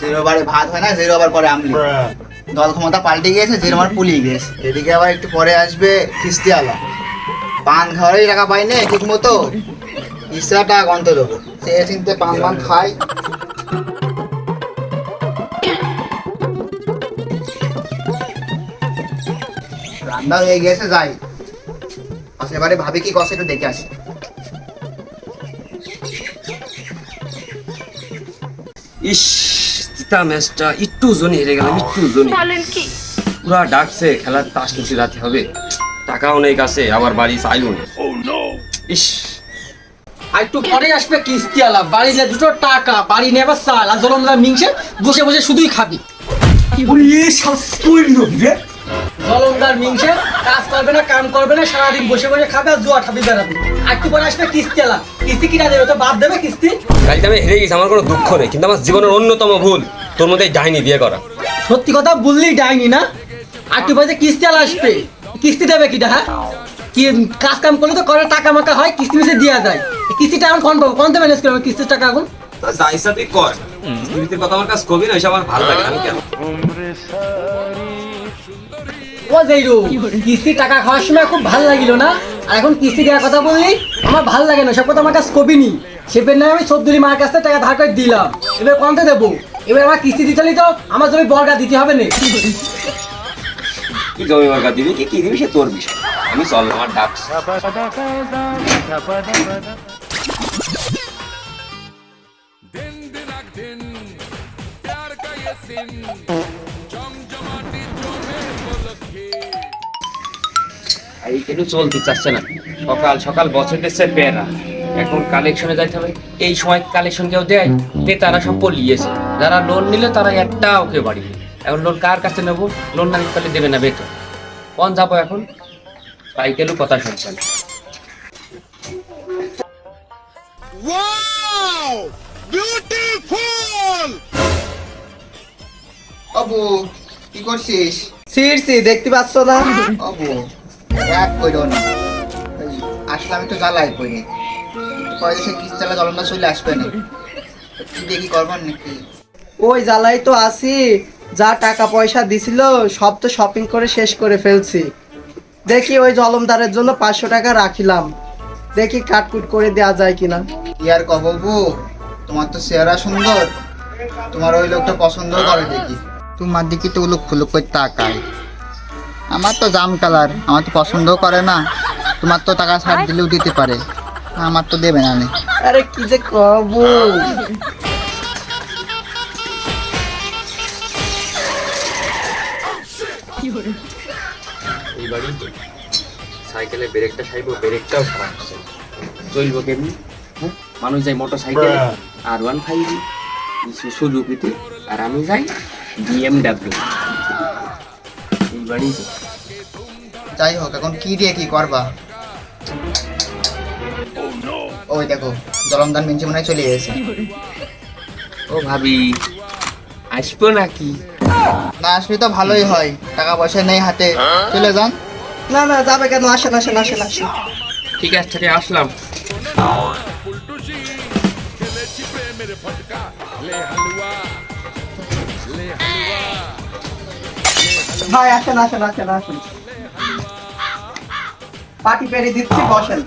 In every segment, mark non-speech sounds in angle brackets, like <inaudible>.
Zero ভাত হয় না আমলি। দল ক্ষমতা পাল্টে গিয়েছে পুলিয়ে গেছে এদিকে আবার একটু পরে আসবে কিস্তিওয়ালা পান খাওয়ারই টাকা পাই না ঠিক মতো কিস্তিটা টাকা গন্ত দেবো। সে চিনতে পান পান খাই রান্না হয়ে গেছে যাই। পাশের বারে ভাবি কি কষে একটু দেখে আসি। ইস তিতা ম্যাচটা একটু জনে হেরে গেলাম একটু জোনে। বলেন কি? পুরা ডাকছে খেলার তাস নিচে রাতে হবে। টাকা অনেক আছে আমার বাড়ি চাইও ইস। আর একটু পরে আসবে কিস্তি আলা বাড়ি যে দুটো টাকা বাড়ি নেবার চাল আর জলমরা মিংসে বসে বসে শুধুই খাবি। জলমদার মিংসে কাজ করবে না কাম করবে না সারাদিন বসে বসে খাবে আর জুয়া খাবি বেড়াবি। আর একটু পরে আসবে? কিস্তি আলা। কিস্তি কিনা দেবে? তো বাদ দেবে কিস্তি? কালকে আমি হেরে গেছি আমার কোনো দুঃখ নেই কিন্তু আমার জীবনের অন্যতম ভুল তোর মধ্যে ডাইনি বিয়ে করা। সত্যি কথা বললি ডাইনি না? আর একটু পরে যে কিস্তি আলা আসবে? কিস্তি দেবে কিটা হ্যাঁ? কি কাজ কাম করলে তো করে টাকা মাকা হয় কিস্তি মিশে দেওয়া যায়। কিস্তিটা এখন কোন পাবো? কোনতে ম্যানেজ করবে? কিস্তির টাকা এখন? যাইসা তুই কর। স্ত্রীতে কথা আমার কাছে কবি না আমার ভালো লাগে আমি কেন? ও যাইরো কিস্তি টাকা খাওয়ার সময় খুব ভালো লাগিল না আর এখন কিস্তি দেওয়ার কথা বললি আমার ভালো লাগে না সব কথা আমার কাছে কবি নি সেপের নামে আমি সবদুলি মার কাছ থেকে টাকা ধার করে দিলাম এবার কোনতে দেবো এবার আমার কিস্তি দিতে হলেই তো আমার জমি বর্গা দিতে হবে না কি জমি মার্কা দিবি কি কি দিবি সে তোর বিষয় আমি চল আমার ডাক दिन दिनक दिन प्यार का ये सिन এই চলতে চাচ্ছে না। সকাল সকাল বছর দিচ্ছে পেরা এখন কালেকশনে যাইতে হবে। এই সময় কালেকশন কেউ দেয় তে তারা সব পলিয়েছে। যারা লোন নিলে তারা একটা ওকে বাড়ি এখন লোন কার কাছে নেব? লোন না নিতে পারলে দেবে না বেতন। কোন যাব এখন? সাইকেলও কথা শুনছেন। অবু কি করছিস? সিরসি দেখতে পাচ্ছ না? অবু। রাগ করো না। একটু জ্বালাই পরে দেশে কিস্তালা জলনা চলে আসবে না। কি দেখি করবার নাকি? ওই জ্বালাই তো আছি। যা টাকা পয়সা দিছিল সব তো শপিং করে শেষ করে ফেলছি। দেখি ওই জলমদারের জন্য পাঁচশো টাকা রাখিলাম। দেখি কাটকুট করে দেওয়া যায় কিনা। কি আর কবু তোমার তো চেহারা সুন্দর। তোমার ওই লোকটা পছন্দ করে দেখি। তোমার দিকে তো উলুক ফুলুক করে তাকায়। আমার তো জাম কালার আমার তো পছন্দও করে না তোমার তো টাকা ছাড় দিলেও দিতে পারে আমার তো দেবে না। আরে কি যে কব। সাইকেলে ব্রেকটা সাইব ব্রেকটাও খারাপ চলবো কেমনি? হ্যাঁ? মানুষ যায় মোটর সাইকেলে আর ওয়ান ফাইভ সুজুকিতে আর আমি যাই বিএমডাব্লিউ বাড়ি যাই হোক এখন কি দিয়ে কি করবা? ওই দেখো জলমদান মিঞ্চে মনে হয় চলে গেছে। ও ভাবি আসব নাকি? না আসলে তো ভালোই হয় টাকা পয়সা নেই হাতে। চলে যান। না না যাবে কেন? আসেন আসেন আসেন আসেন। ঠিক আছে ঠিক আসলাম। ফুলটুসি খেলেছি প্রেমের ফটকা। লে হালুয়া। ভাই আসেন আসেন আসেন আসেন। পাটি পেরে দিচ্ছি বসেন।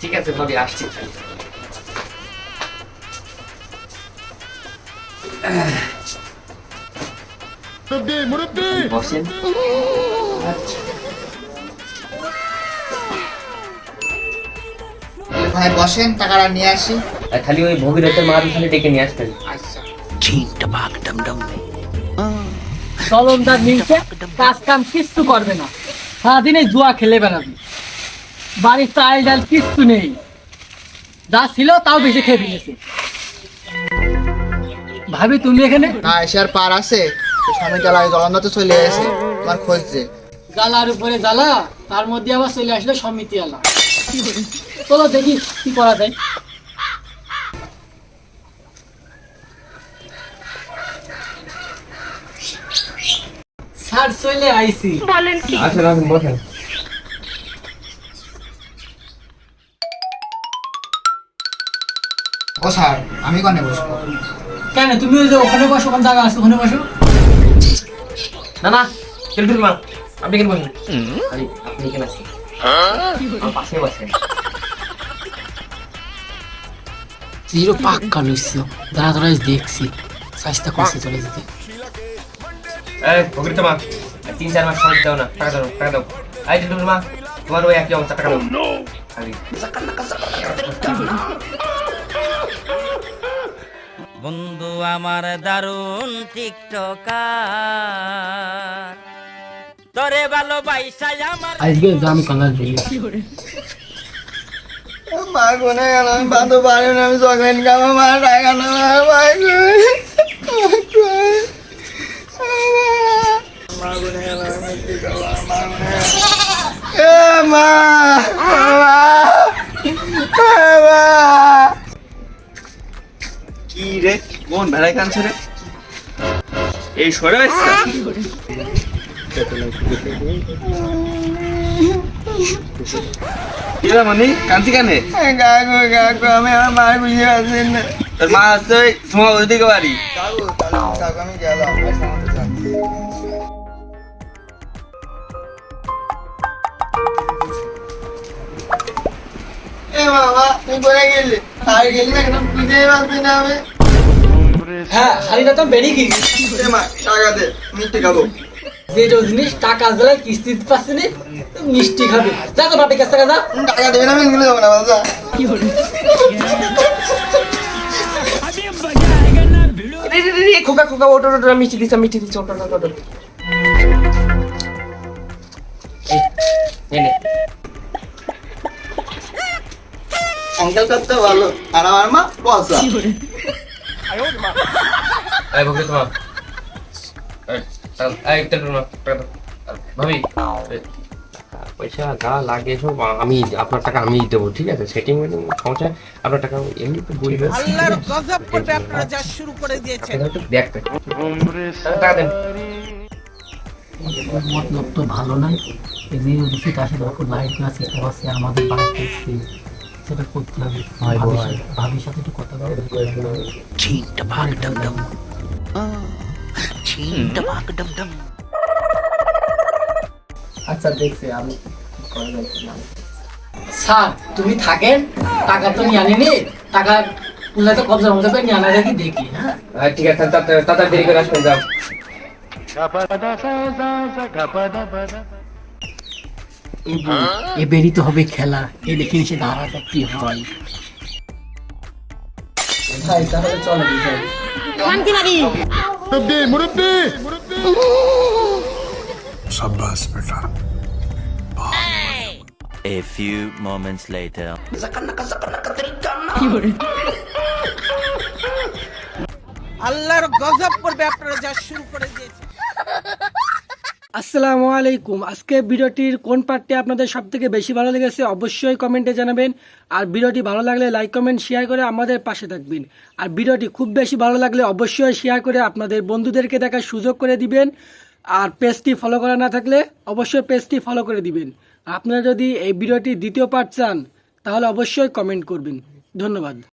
ঠিক আছে ভাবি আসছি। বসেন। ভাই বসেন টাকাটা নিয়ে আসি। আর খালি ওই ভগীরথের মা খালি ডেকে নিয়ে আসতেন আচ্ছা। জলমদার মিংসে কাজ কাম কিচ্ছু করবে না। সারাদিনে জুয়া খেলে বেড়াবি। বাড়ির চাল ডাল কিচ্ছু নেই। যা ছিল তাও বেশি খেয়ে ফেলেছে। ভাবি তুমি এখানে? না এসে আর পার আছে। স্বামী জ্বালা জলন্দা তো চলে এসে তোমার খুঁজছে জ্বালার উপরে জ্বালা তার মধ্যে আবার চলে আসলো সমিতি আলা। চলো দেখি কি করা যায়। চলে আইছি। বলেন কি? আচ্ছা রাখুন বসেন। ও স্যার আমি কানে বসবো? কেন তুমি ওই যে ওখানে বসো জায়গা আছে ওখানে বসো। না না মা। আপনি কেন বসেন। আপনি কেন আছেন। দেখছি। চলে যেতে। মা তিন চার মাস সময় দাও না টাকা দাও টাকা দাও। এই কেলটুর মা তোমার ওই একই অবস্থা টাকা দাও। বন্ধু আমার দারুণ টিকটকার। তরে ভালোবাসা আমার আজকে দাম কালার দিই। মা কোনে গেল আমি বাঁধো পারি না আমি চকলেট খাব মা টাকা না মা কি রে? কোন ভেড়াই কানছে রে এই সরে আসছে। কি কান্তি কানে কাকু কাকু আমি আমার মার বুঝে আছি না তোর মা আসছে তোমার ওইদিকে বাড়ি আমি গেলাম বাবা তুই কোথায় গেলি। আর গেলি না কেন বুঝতেই পারছি না আমি হ্যাঁ হারিটা তো বেরিয়ে গেছি। মা টাকা দে মিষ্টি খাব। যে জিনিস টাকা দিলে কিস্তি দিতে পারছি মিষ্টি খাবে। যা তো বাপের কাছ যা। টাকা দেবে না আমি এগুলো যাব না বাবা রে রে রে রে, খোকা খোকা ওটো ওটো মিষ্টি দিচ্ছ মিষ্টি দিচ্ছ ওটো ওটো ওটো নে নে। অঙ্কেল করতে ভালো। আর আমার মা পয়সা এই ভাবি। এই, পয়সা যা লাগে সব আমি আপনার টাকা আমি দেবো ঠিক আছে? সেটিং মেটিং সমস্যা আপনার টাকা এমনি তো বই আল্লাহর গজব করবে আপনারা যা শুরু করে দিয়েছেন। দেখতে টাকা দেন। মতলব তো ভালো নাই। এই যে বেশি তার সাথে ওপর লাইট না চেষ্টা করছে আমাদের বাড়িতে সেটা করতে হবে ভাবির সাথে- একটু কথা বলে আচ্ছা দেখছি আমি স্যার তুমি থাকেন? টাকা তো নিয়ে আনিনি। টাকা তুলে তো কবজার মধ্যে করে নিয়ে আনা দেখি দেখি হ্যাঁ? হ্যাঁ ঠিক আছে তাড়াতাড়ি তাড়াতাড়ি দেরি করে আসবেন যাও। এ বেরিতে হবে খেলা। এ দেখি সে দাঁড়াটা কি হয়। ভাই তাহলে চলে যাই A few moments later. আল্লাহর গজব করবে আপনারা যা শুরু করে দিয়েছেন। <laughs> আসসালামু আলাইকুম। আজকে ভিডিওটির কোন পার্টটি আপনাদের সব থেকে বেশি ভালো লেগেছে অবশ্যই কমেন্টে জানাবেন। আর ভিডিওটি ভালো লাগলে লাইক কমেন্ট শেয়ার করে আমাদের পাশে থাকবেন। আর ভিডিওটি খুব বেশি ভালো লাগলে অবশ্যই শেয়ার করে আপনাদের বন্ধুদেরকে দেখার সুযোগ করে দিবেন। আর পেজটি ফলো করা না থাকলে অবশ্যই পেজটি ফলো করে দিবেন। আপনারা যদি এই ভিডিওটি দ্বিতীয় পার্ট চান, তাহলে অবশ্যই কমেন্ট করবেন। ধন্যবাদ।